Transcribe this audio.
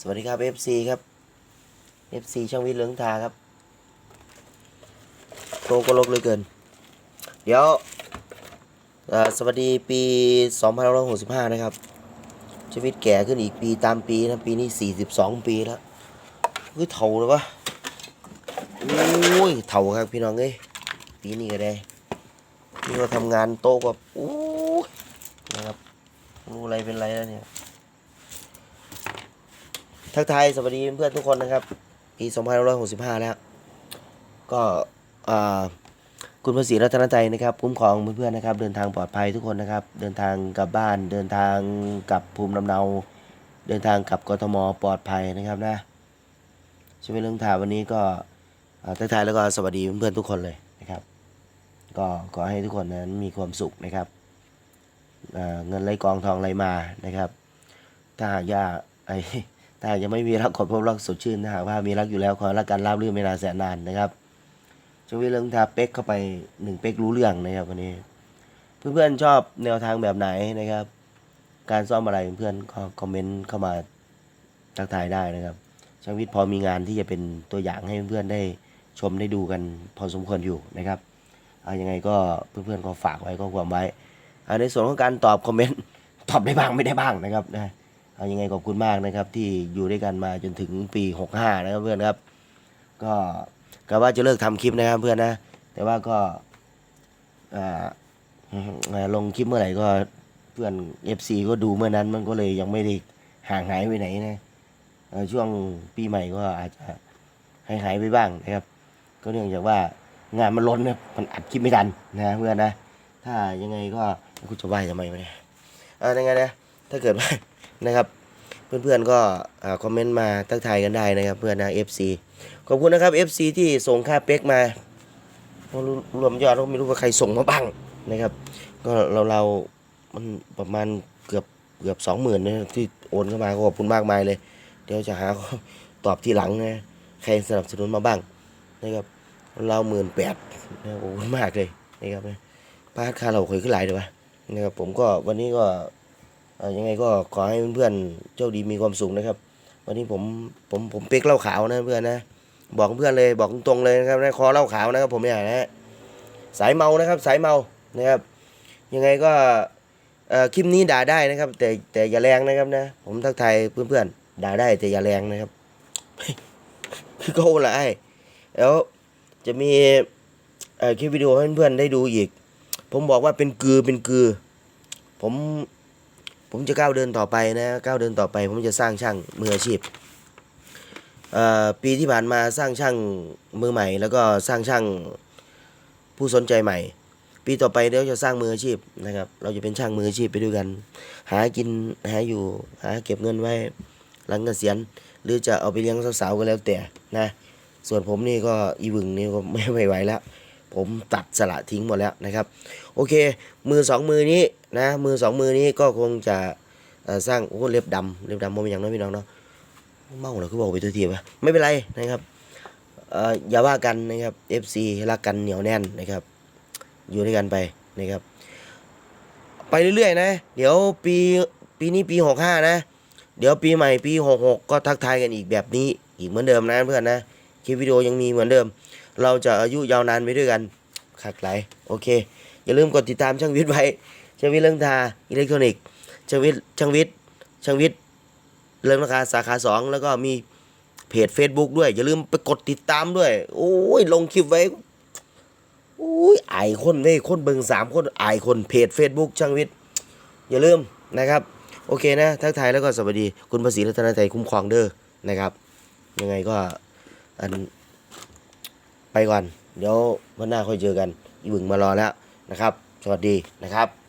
สวัสดีครับ FC ครับ FC ช่างวิทย์เลืองทาครับโตก็ลกเลยเกิน เดี๋ยวสวัสดีปี 2565 นะครับ ชีวิตแก่ขึ้นอีกปีตามปีนะ ปีนี้ 42 ปีแล้วเฮ้ยเถ่าเลยวะโอ้ยเถ่าครับพี่น้องเอ้ยปีนี้ก็ได้นี่เราทำงานโตกว่าโอ้ยนะครับรู้อะไรเป็นไรแล้วเนี่ย ทักทายสวัสดีเพื่อนทุกคนนะครับ ปี 2565 แล้ว ก็คุณภาษีรัตนใจนะครับคุ้มครองเพื่อนๆนะครับ เดินทางปลอดภัยทุกคนนะครับ เดินทางกลับบ้าน เดินทางกลับภูมิลำเนา เดินทางกลับกทมปลอดภัยนะครับนะชีวิตเรื่องถามวันนี้ก็ทักทายแล้วก็สวัสดีเพื่อนๆทุกคนเลยนะครับ ก็ขอให้ทุกคนนั้นมีความสุขนะครับเงินไหลกองทองไหลมานะครับ ถ้าหากยากไอ้ ถ้ายังไม่มีรักขอพบรักสดชื่นถ้าหากว่ามีรักอยู่แล้วขอรักกันราบรื่นไม่นานแสนนานนะครับช่วงนี้เรื่องทาเป๊กเข้าไปหนึ่งเป๊กรู้เรื่องนะครับวันนี้ เพื่อนๆชอบแนวทางแบบไหนนะครับ การซ่อมอะไรเพื่อนก็คอมเมนต์เข้ามาทักทายได้นะครับช่างวิทย์พอมีงานที่จะเป็นตัวอย่างให้เพื่อนๆได้ชมได้ดูกันพอสมควรอยู่นะครับเอายังไงก็เพื่อนๆก็ฝากไว้ก็ความไว้ในส่วนของการตอบคอมเมนต์ตอบได้บ้างไม่ได้บ้างนะครับนะ เอายังไงขอบคุณมากนะครับ ที่อยู่ด้วยกันมาจนถึงปี 65 นะครับเพื่อนครับ ก็กะว่าจะเลิกทำคลิปนะครับเพื่อนนะ แต่ว่าก็อ่าลงคลิปเมื่อไหร่ก็เพื่อน FC ก็ดูเมื่อนั้นมันก็เลยยังไม่ได้ห่างหายไปไหนนะช่วงปีใหม่ก็อาจจะหายหายไปบ้างนะครับ ก็เนื่องจากว่างานมันล้นนะมันอัดคลิปไม่ทันนะเพื่อนนะ ถ้ายังไงก็กูจะไหวทำไมวะเนี่ยเออยังไงนะถ้าเกิดว่า นะครับ เพื่อนๆก็คอมเมนต์มาทักทายกันได้นะครับ เพื่อนนะ FC ขอบคุณนะครับ FC ที่ส่งค่าเป็กมาเพรรวมยอดก็ไม่รู้ว่าใครส่งมาบ้างนะครับ ก็เราเรามันประมาณเกือบเกือบสองหมื่นนะที่โอนเข้ามาขอบคุณมากมายเลย เดี๋ยวจะหาตอบทีหลังนะใครสนับสนุนมาบ้างนะครับเราหมื่นแปดนะขอบคุณมากเลยนะครับพาดค่าเราเคยขึ้นหลายเลยวะนะครับผมก็วันนี้ก็ ยังไงก็ขอให้เพื่อนๆโชคดีมีความสุขนะครับ วันนี้ผมผมผมเป๊กเล้าขาวนะเพื่อนนะ บอกเพื่อนเลยบอกตรงๆเลยนะครับนะคอเล้าขาวนะครับ ผมเนี่ยนะฮะสายเมานะครับ สายเมานะครับ ยังไงก็เอ่อคลิปนี้ด่าได้นะครับ แต่แต่อย่าแรงนะครับนะ ผมทักทายเพื่อนๆด่าได้แต่อย่าแรงนะครับ คือโกละไอ้แล้วจะมีเอ่อคลิปวิดีโอให้เพื่อนๆได้ดูอีก ผมบอกว่าเป็นกือเป็นกือ ผม ผมจะก้าวเดินต่อไปนะก้าวเดินต่อไปผมจะสร้างช่างมืออาชีพอ่อปีที่ผ่านมาสร้างช่างมือใหม่ แล้วก็สร้างช่างผู้สนใจใหม่ ปีต่อไปเดี๋ยวจะสร้างมืออาชีพนะครับ เราจะเป็นช่างมืออาชีพไปด้วยกัน หากินหาอยู่หาเก็บเงินไว้หลังเกษียณหรือจะเอาไปเลี้ยงสาวๆก็แล้วแต่นะ ส่วนผมนี่ก็อีวึงนี่ก็ไม่ไหวแล้ว ผมตัดสละทิ้งหมดแล้วนะครับ โอเค มือสองมือนี้นะมือสองมือนี้ก็คงจะสร้างโอ้เล็บดำเล็บดำมันเป็นอย่างน้อยพี่น้องเนาะเมาเหรอคือบอกไปตัวทีวะไม่เป็นไรนะครับเอ่ออย่าว่ากันนะครับ FC รักกันเหนียวแน่นนะครับ อยู่ด้วยกันไปนะครับ ไปเรื่อยๆ นะ เดี๋ยวปีปีนี้ปีหกห้านะ เดี๋ยวปีใหม่ปีหกหกก็ทักทายกันอีกแบบนี้อีกเหมือนเดิมนะเพื่อนนะคลิปวิดีโอยังมีเหมือนเดิม เราจะอายุยาวนานไปด้วยกันขัดไหลโอเค อย่าลืมกดติดตามช่างวิทย์ไว้ช่างวิทย์เรื่องทาอิเล็กทรอนิกส์ช่างวิทย์ช่างวิทย์ช่างวิทย์เรื่องราคาสาขาสองแล้วก็มีเพจ Facebook ด้วย อย่าลืมไปกดติดตามด้วย โอ้ยลงคลิปไว้โอ้ยไอคนเว้ยคนเบิงสามคนไอคนเพจ Facebook ช่างวิทย์อย่าลืมนะครับ โอเคนะ ทักทายแล้วก็สวัสดี คุณภาษีรัตนใจคุ้มครองเด้อนะครับ ยังไงก็อัน ไปก่อน เดี๋ยววันหน้าค่อยเจอกันอีบึงมารอแล้วนะครับ สวัสดีนะครับ